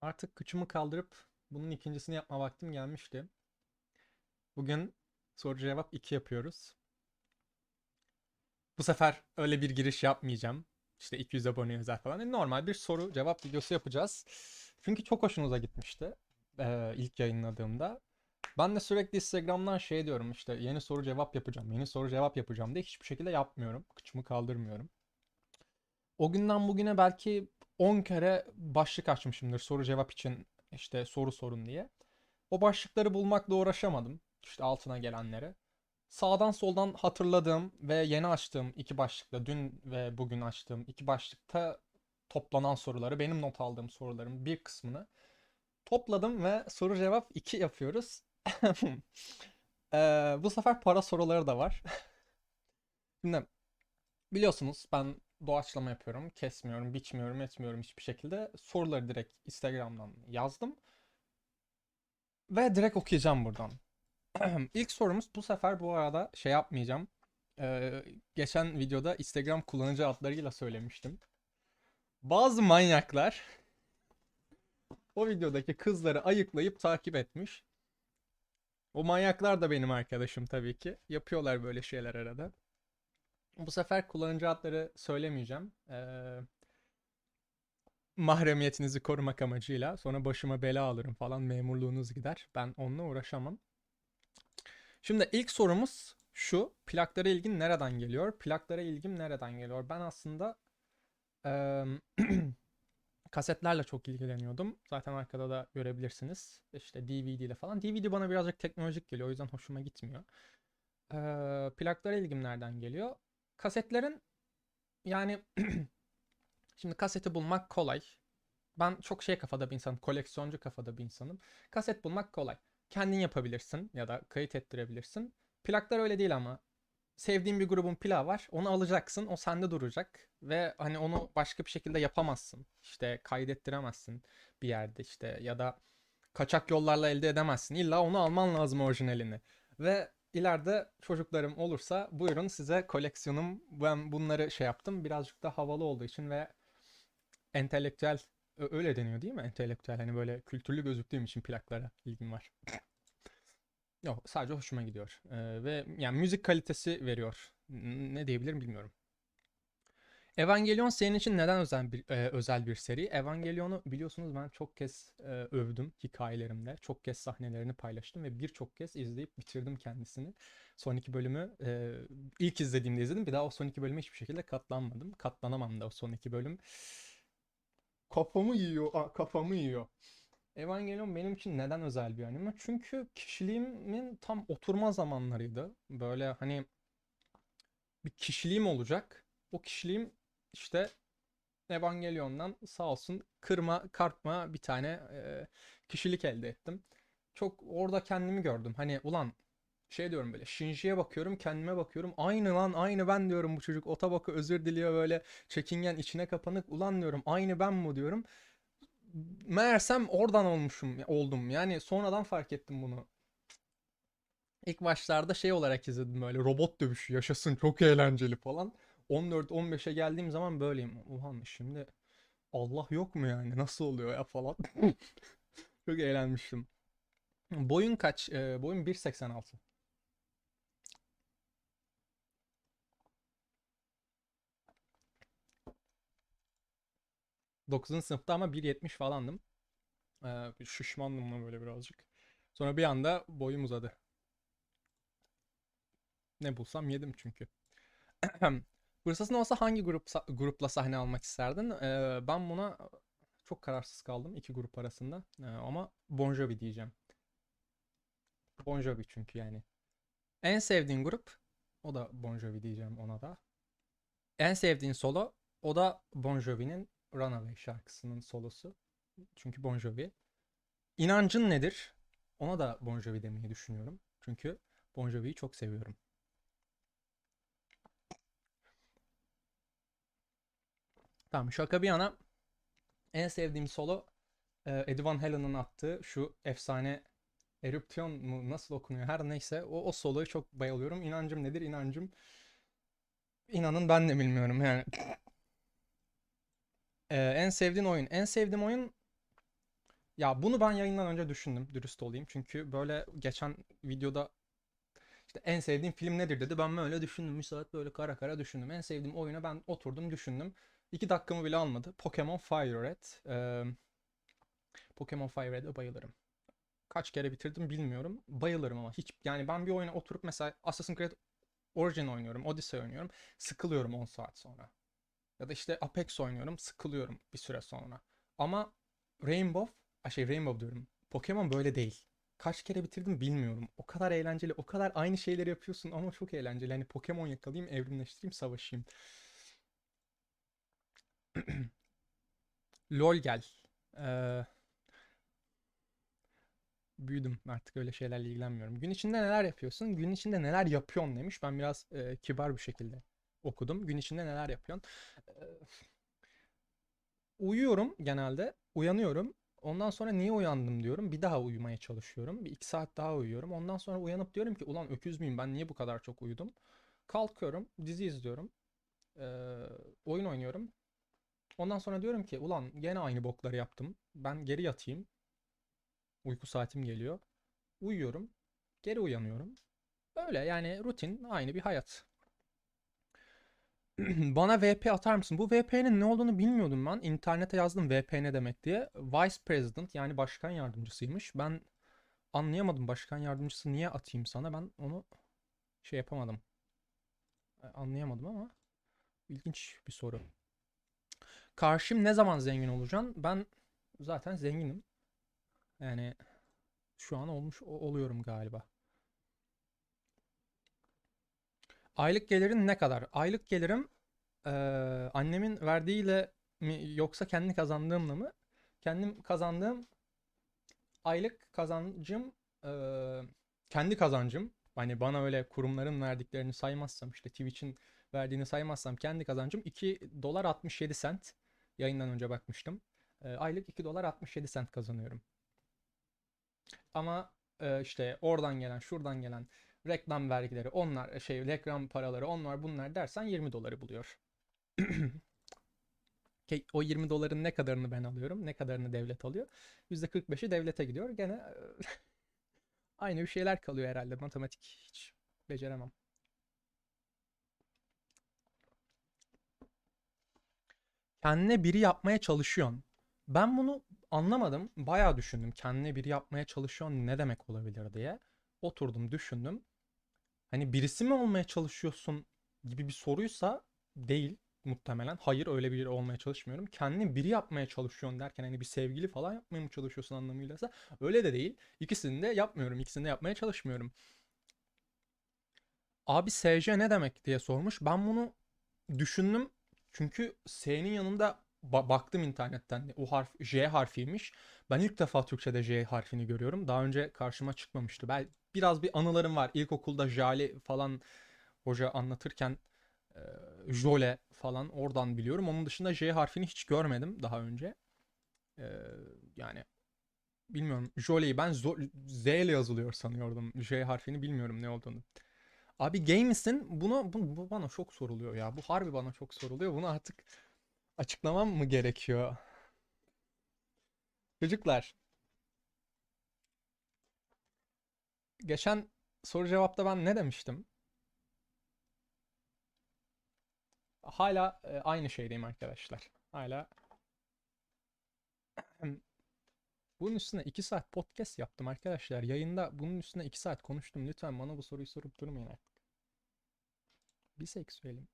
Artık kıçımı kaldırıp bunun ikincisini yapma vaktim gelmişti. Bugün soru cevap 2 yapıyoruz. Bu sefer öyle bir giriş yapmayacağım. İşte 200 abone özel falan. Normal bir soru cevap videosu yapacağız. Çünkü çok hoşunuza gitmişti eee, ilk yayınladığımda. Ben de sürekli Instagram'dan şey diyorum işte yeni soru cevap yapacağım, yeni soru cevap yapacağım diye hiçbir şekilde yapmıyorum. Kıçımı kaldırmıyorum. O günden bugüne belki 10 kere başlık açmışımdır soru cevap için işte soru sorun diye. O başlıkları bulmakla uğraşamadım. İşte altına gelenleri. Sağdan soldan hatırladığım ve yeni açtığım iki başlıkta, dün ve bugün açtığım iki başlıkta toplanan soruları, benim not aldığım soruların bir kısmını topladım ve soru cevap 2 yapıyoruz. Eee, bu sefer para soruları da var. Şimdi biliyorsunuz ben doğaçlama yapıyorum. Kesmiyorum, biçmiyorum, etmiyorum hiçbir şekilde. Soruları direkt Instagram'dan yazdım. Ve direkt okuyacağım buradan. İlk sorumuz bu sefer bu arada şey yapmayacağım. Ee, geçen videoda Instagram kullanıcı adlarıyla söylemiştim. Bazı manyaklar o videodaki kızları ayıklayıp takip etmiş. O manyaklar da benim arkadaşım tabii ki. Yapıyorlar böyle şeyler arada. Bu sefer kullanıcı adları söylemeyeceğim. Ee, mahremiyetinizi korumak amacıyla. Sonra başıma bela alırım falan. Memurluğunuz gider. Ben onunla uğraşamam. Şimdi ilk sorumuz şu. Plaklara ilgin nereden geliyor? Plaklara ilgim nereden geliyor? Ben aslında eee, kasetlerle çok ilgileniyordum. Zaten arkada da görebilirsiniz. İşte DVD ile falan. DVD bana birazcık teknolojik geliyor. O yüzden hoşuma gitmiyor. Eee plaklara ilgim nereden geliyor? Kasetlerin yani şimdi kaseti bulmak kolay. Ben çok şey kafada bir insanım. Koleksiyoncu kafada bir insanım. Kaset bulmak kolay. Kendin yapabilirsin ya da kayıt ettirebilirsin. Plaklar öyle değil ama. Sevdiğin bir grubun plağı var. Onu alacaksın. O sende duracak. Ve hani onu başka bir şekilde yapamazsın. İşte kaydettiremezsin bir yerde işte ya da kaçak yollarla elde edemezsin. İlla onu alman lazım orijinalini. Ve ileride çocuklarım olursa buyurun size koleksiyonum. Ben bunları şey yaptım. Birazcık da havalı olduğu için ve entelektüel öyle deniyor değil mi? Entelektüel hani böyle kültürlü gözüktüğüm için plaklara ilgim var. Yok sadece hoşuma gidiyor. Ee, ve yani müzik kalitesi veriyor. Ne diyebilirim bilmiyorum. Evangelion senin için neden özel bir e, özel bir seri? Evangelion'u biliyorsunuz ben çok kez e, övdüm hikayelerimde. Çok kez sahnelerini paylaştım ve birçok kez izleyip bitirdim kendisini. Son iki bölümü e, ilk izlediğimde izledim. Bir daha o son iki bölüme hiçbir şekilde katlanmadım. Katlanamam da o son iki bölüm. Kafamı yiyor, a- kafamı yiyor. Evangelion benim için neden özel bir anime? Çünkü kişiliğimin tam oturma zamanlarıydı. Böyle hani bir kişiliğim olacak. O kişiliğim işte Evangelion'dan sağ olsun kırma kartma bir tane e, kişilik elde ettim. Çok orada kendimi gördüm. Hani ulan şey diyorum böyle Shinji'ye bakıyorum kendime bakıyorum. Aynı lan aynı ben diyorum bu çocuk. Otabaka özür diliyor böyle çekingen içine kapanık. Ulan diyorum aynı ben bu diyorum. Meğersem oradan olmuşum oldum. Yani sonradan fark ettim bunu. İlk başlarda şey olarak izledim böyle robot dövüşü yaşasın çok eğlenceli falan. 14-15'e geldiğim zaman böyleyim. Ulan şimdi Allah yok mu yani nasıl oluyor ya falan. Çok eğlenmiştim. Boyun kaç? Ee, boyun 1.86. 9. sınıfta ama 1.70 falandım. Ee, şişmandım da böyle birazcık. Sonra bir anda boyum uzadı. Ne bulsam yedim çünkü. Fırsatın olsa hangi grup grupla sahne almak isterdin? Ee, ben buna çok kararsız kaldım iki grup arasında. Ee, ama Bon Jovi diyeceğim. Bon Jovi çünkü yani. En sevdiğin grup o da Bon Jovi diyeceğim ona da. En sevdiğin solo o da Bon Jovi'nin Runaway şarkısının solosu. Çünkü Bon Jovi. İnancın nedir? Ona da Bon Jovi demeyi düşünüyorum. Çünkü Bon Jovi'yi çok seviyorum. Tamam şaka bir yana en sevdiğim solo e, Eddie Van Halen'ın attığı şu efsane Eruption mu nasıl okunuyor her neyse o, o soloyu çok bayılıyorum. İnancım nedir? İnancım inanın ben de bilmiyorum yani. E, en sevdiğin oyun. En sevdiğim oyun Ya bunu ben yayından önce düşündüm, dürüst olayım. Çünkü böyle geçen videoda işte en sevdiğim film nedir dedi. Ben böyle düşündüm. Bir saat böyle kara kara düşündüm. En sevdiğim oyunu ben oturdum düşündüm. İki dakikamı bile almadı. Pokemon Fire Red. Ee, Pokemon Fire Red'e bayılırım. Kaç kere bitirdim bilmiyorum. Bayılırım ama hiç yani ben bir oyuna oturup mesela Assassin's Creed Origin oynuyorum, Odyssey oynuyorum. Sıkılıyorum 10 saat sonra. Ya da işte Apex oynuyorum, sıkılıyorum bir süre sonra. Ama Rainbow, şey Rainbow diyorum. Pokemon böyle değil. Kaç kere bitirdim bilmiyorum. O kadar eğlenceli, o kadar aynı şeyleri yapıyorsun ama çok eğlenceli. Hani Pokemon yakalayayım, evrimleştireyim, savaşayım. LOL gel. Ee, büyüdüm artık öyle şeylerle ilgilenmiyorum. Gün içinde neler yapıyorsun? Gün içinde neler yapıyorsun demiş. Ben biraz e, kibar bir şekilde okudum. Gün içinde neler yapıyorsun? Ee, uyuyorum genelde. Uyanıyorum. Ondan sonra niye uyandım diyorum. Bir daha uyumaya çalışıyorum. Bir iki saat daha uyuyorum. Ondan sonra uyanıp diyorum ki ulan öküz müyüm ben niye bu kadar çok uyudum? Kalkıyorum. Dizi izliyorum. Ee, oyun oynuyorum. Ondan sonra diyorum ki ulan gene aynı bokları yaptım. Ben geri yatayım. Uyku saatim geliyor. Uyuyorum. Geri uyanıyorum. Öyle yani rutin aynı bir hayat. Bana VP atar mısın? Bu VP'nin ne olduğunu bilmiyordum ben. İnternete yazdım VP ne demek diye. Vice President yani başkan yardımcısıymış. Ben anlayamadım başkan yardımcısı niye atayım sana. Ben onu şey yapamadım. E, Anlayamadım ama ilginç bir soru. Karşım ne zaman zengin olacaksın? Ben zaten zenginim. Yani şu an olmuş oluyorum galiba. Aylık gelirin ne kadar? Aylık gelirim eee, annemin verdiğiyle mi yoksa kendi kazandığımla mı? Kendim kazandığım aylık kazancım eee, kendi kazancım. Hani bana öyle kurumların verdiklerini saymazsam işte Twitch'in verdiğini saymazsam kendi kazancım 2 dolar 67 sent. Yayından önce bakmıştım. Eee, aylık 2 dolar 67 sent kazanıyorum. Ama e, işte oradan gelen, şuradan gelen reklam vergileri, onlar şey reklam paraları, onlar bunlar dersen 20 doları buluyor. O 20 doların ne kadarını ben alıyorum, ne kadarını devlet alıyor? %45'i devlete gidiyor. Gene e, aynı bir şeyler kalıyor herhalde. Matematik hiç beceremem. Kendine biri yapmaya çalışıyorsun. Ben bunu anlamadım. Bayağı düşündüm. Kendine biri yapmaya çalışıyorsun ne demek olabilir diye. Oturdum düşündüm. Hani birisi mi olmaya çalışıyorsun gibi bir soruysa değil muhtemelen. Hayır öyle biri olmaya çalışmıyorum. Kendini biri yapmaya çalışıyorsun derken hani bir sevgili falan yapmaya mı çalışıyorsun anlamıyla öyle de değil. İkisini de yapmıyorum. İkisini de yapmaya çalışmıyorum. Abi SJ ne demek diye sormuş. Ben bunu düşündüm. Çünkü S'nin yanında ba- baktım internetten. O harf J harfiymiş. Ben ilk defa Türkçe'de J harfini görüyorum. Daha önce karşıma çıkmamıştı. Ben biraz bir anılarım var. İlkokulda Jale falan hoca anlatırken e, Jole falan oradan biliyorum. Onun dışında J harfini hiç görmedim daha önce. E, yani bilmiyorum. Jole'yi ben Z ile yazılıyor sanıyordum. J harfini bilmiyorum ne olduğunu. Abi gay misin? Buna, bu, bu bana çok soruluyor ya. Bu harbi bana çok soruluyor. Bunu artık açıklamam mı gerekiyor? Çocuklar, geçen soru cevapta ben ne demiştim? Hala e, aynı şeydeyim arkadaşlar. Hala bunun üstüne 2 saat podcast yaptım arkadaşlar. Yayında bunun üstüne 2 saat konuştum. Lütfen bana bu soruyu sorup durmayın artık. Biseksüelim.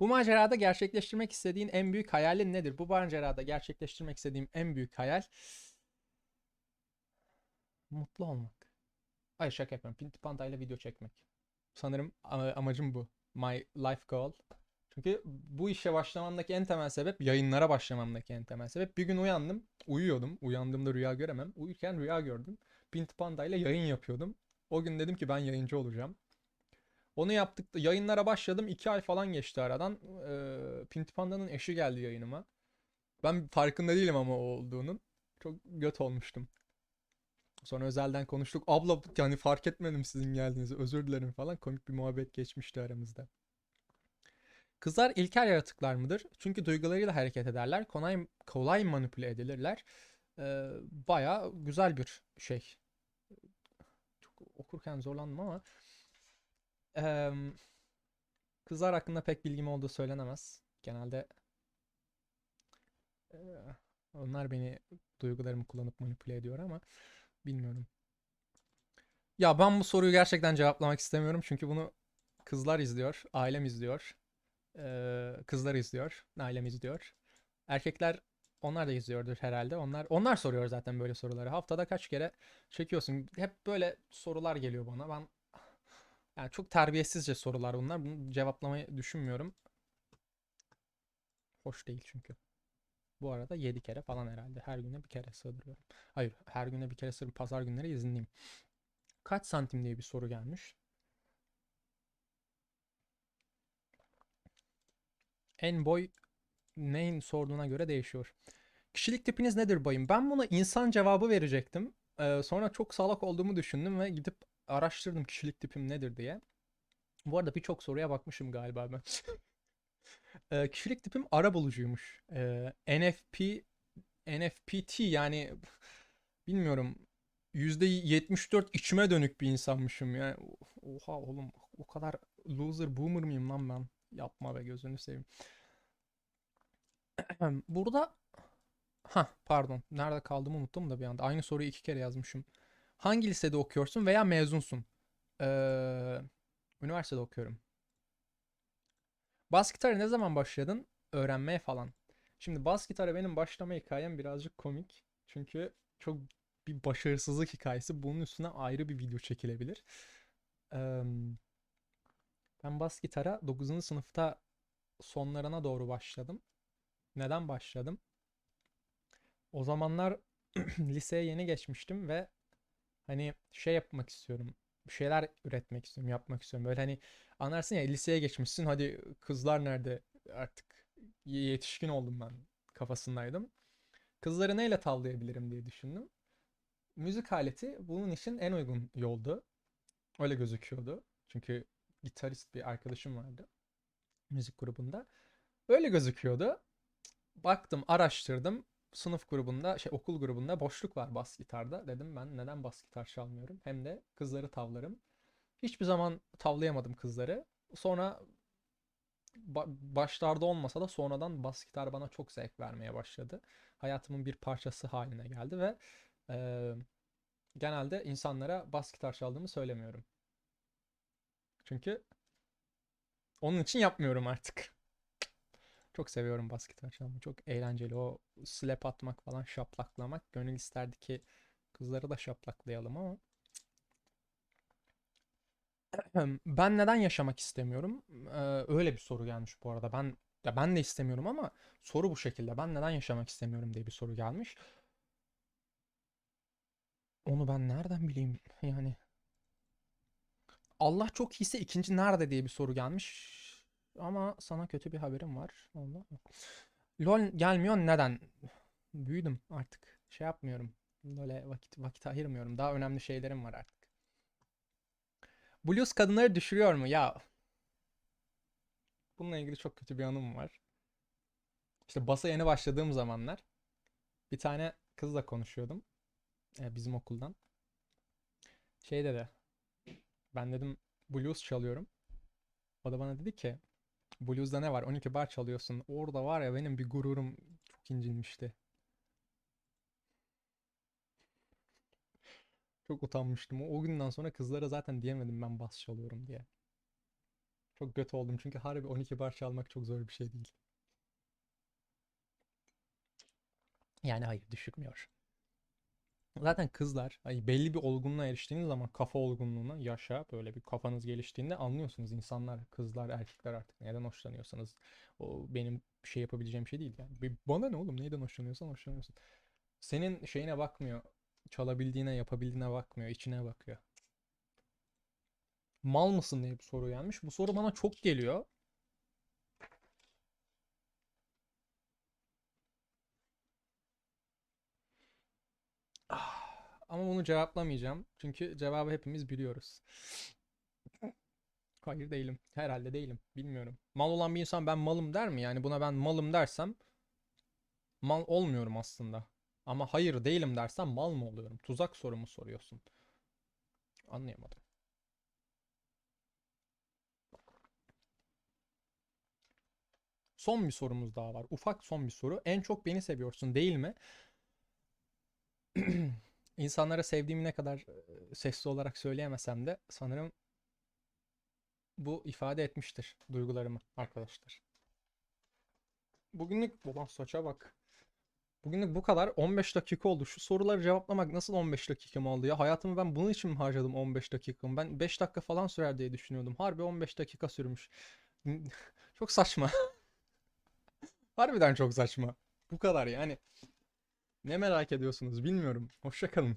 Bu macerada gerçekleştirmek istediğin en büyük hayalin nedir? Bu macerada gerçekleştirmek istediğim en büyük hayal mutlu olmak. Hayır şaka yapıyorum. Pinti Panda ile video çekmek. Sanırım amacım bu. My life goal. Çünkü bu işe başlamamdaki en temel sebep, yayınlara başlamamdaki en temel sebep. Bir gün uyandım, uyuyordum. Uyandığımda rüya göremem. Uyurken rüya gördüm. Pinti Panda ile yayın yapıyordum. O gün dedim ki ben yayıncı olacağım. Onu yaptık. Yayınlara başladım. 2 ay falan geçti aradan. Ee, Pinti Panda'nın eşi geldi yayınıma. Ben farkında değilim ama o olduğunun. Çok göt olmuştum. Sonra özelden konuştuk. Abla yani fark etmedim sizin geldiğinizi. Özür dilerim falan. Komik bir muhabbet geçmişti aramızda. Kızlar ilkel yaratıklar mıdır? Çünkü duygularıyla hareket ederler. Kolay, kolay manipüle edilirler. Ee, bayağı güzel bir şey. Çok okurken zorlandım ama. Eee, kızlar hakkında pek bilgim olduğu söylenemez. Genelde eee, onlar beni duygularımı kullanıp manipüle ediyor ama bilmiyorum. Ya ben bu soruyu gerçekten cevaplamak istemiyorum çünkü bunu kızlar izliyor, ailem izliyor. Eee, kızlar izliyor, ailem izliyor. Erkekler onlar da izliyordur herhalde. Onlar onlar soruyor zaten böyle soruları. Haftada kaç kere çekiyorsun? Hep böyle sorular geliyor bana. Ben yani çok terbiyesizce sorular bunlar. Bunu cevaplamayı düşünmüyorum. Hoş değil çünkü. Bu arada 7 kere falan herhalde. Her güne bir kere sığdırıyorum. Hayır, her güne bir kere sığdır. Pazar günleri izinliyim. Kaç santim diye bir soru gelmiş. En boy neyin sorduğuna göre değişiyor. Kişilik tipiniz nedir bayım? Ben buna insan cevabı verecektim. Ee, sonra çok salak olduğumu düşündüm ve gidip araştırdım kişilik tipim nedir diye. Bu arada birçok soruya bakmışım galiba ben. Ee, kişilik tipim ara bulucuymuş. Ee, NFP NFPT yani bilmiyorum %74 içime dönük bir insanmışım yani. Oha oğlum o kadar loser boomer mıyım lan ben? Yapma be gözünü seveyim. Burada ha pardon nerede kaldığımı unuttum da bir anda. Aynı soruyu iki kere yazmışım. Hangi lisede okuyorsun veya mezunsun? Ee, üniversitede okuyorum. Bas gitarı ne zaman başladın öğrenmeye falan? Şimdi bas gitara benim başlama hikayem birazcık komik. Çünkü çok bir başarısızlık hikayesi. Bunun üstüne ayrı bir video çekilebilir. Ee, ben bas gitara 9. sınıfta sonlarına doğru başladım. Neden başladım? O zamanlar liseye yeni geçmiştim ve hani şey yapmak istiyorum. Bir şeyler üretmek istiyorum, yapmak istiyorum. Böyle hani anlarsın ya liseye geçmişsin. Hadi kızlar nerede? Artık yetişkin oldum ben kafasındaydım. Kızları neyle tavlayabilirim diye düşündüm. Müzik aleti bunun için en uygun yoldu. Öyle gözüküyordu. Çünkü gitarist bir arkadaşım vardı müzik grubunda. Öyle gözüküyordu. Baktım, araştırdım. Sınıf grubunda, şey okul grubunda boşluk var bas gitarda. Dedim ben neden bas gitar çalmıyorum? Hem de kızları tavlarım. Hiçbir zaman tavlayamadım kızları. Sonra ba- başlarda olmasa da sonradan bas gitar bana çok zevk vermeye başladı. Hayatımın bir parçası haline geldi ve eee, genelde insanlara bas gitar çaldığımı söylemiyorum. Çünkü onun için yapmıyorum artık. Çok seviyorum bas gitar. Çok eğlenceli. O slap atmak falan, şaplaklamak. Gönül isterdi ki kızları da şaplaklayalım ama ben neden yaşamak istemiyorum? Ee, öyle bir soru gelmiş bu arada. Ben ya ben de istemiyorum ama soru bu şekilde. Ben neden yaşamak istemiyorum diye bir soru gelmiş. Onu ben nereden bileyim yani. Allah çok iyiyse ikinci nerede diye bir soru gelmiş. Ama sana kötü bir haberim var. Allah. LOL gelmiyor neden? Büyüdüm artık. Şey yapmıyorum. Böyle vakit vakit ayırmıyorum. Daha önemli şeylerim var artık. Blues kadınları düşürüyor mu? Ya bununla ilgili çok kötü bir anım var. İşte basa yeni başladığım zamanlar bir tane kızla konuşuyordum. e, bizim okuldan. Şey dedi. Ben dedim blues çalıyorum. O da bana dedi ki blues'da ne var? 12 bar çalıyorsun. Orada var ya benim bir gururum çok incinmişti. Çok utanmıştım. O günden sonra kızlara zaten diyemedim ben bas çalıyorum diye. Çok kötü oldum çünkü harbi 12 bar çalmak çok zor bir şey değil. Yani hayır düşürmüyor. Zaten kızlar hani belli bir olgunluğa eriştiğiniz zaman kafa olgunluğuna yaşa böyle bir kafanız geliştiğinde anlıyorsunuz insanlar kızlar erkekler artık neden hoşlanıyorsanız o benim şey yapabileceğim şey değil yani. Bana ne oğlum neyden hoşlanıyorsan hoşlanıyorsun. Senin şeyine bakmıyor. Çalabildiğine yapabildiğine bakmıyor. içine bakıyor. Mal mısın diye bir soru gelmiş. Bu soru bana çok geliyor. Ama bunu cevaplamayacağım. Çünkü cevabı hepimiz biliyoruz. Hayır değilim. Herhalde değilim. Bilmiyorum. Mal olan bir insan ben malım der mi? Yani buna ben malım dersem mal olmuyorum aslında. Ama hayır değilim dersem mal mı oluyorum? Tuzak soru mu soruyorsun? Anlayamadım. Son bir sorumuz daha var. Ufak son bir soru. En çok beni seviyorsun değil mi? İnsanlara sevdiğimi ne kadar sesli olarak söyleyemesem de sanırım bu ifade etmiştir duygularımı arkadaşlar. Bugünlük ulan saça bak. Bugünlük bu kadar. 15 dakika oldu. Şu soruları cevaplamak nasıl 15 dakikam oldu ya? Hayatımı ben bunun için mi harcadım 15 dakikamı? Ben 5 dakika falan sürer diye düşünüyordum. Harbi 15 dakika sürmüş. Çok saçma. Harbiden çok saçma. Bu kadar yani. Ne merak ediyorsunuz bilmiyorum. Hoşça kalın.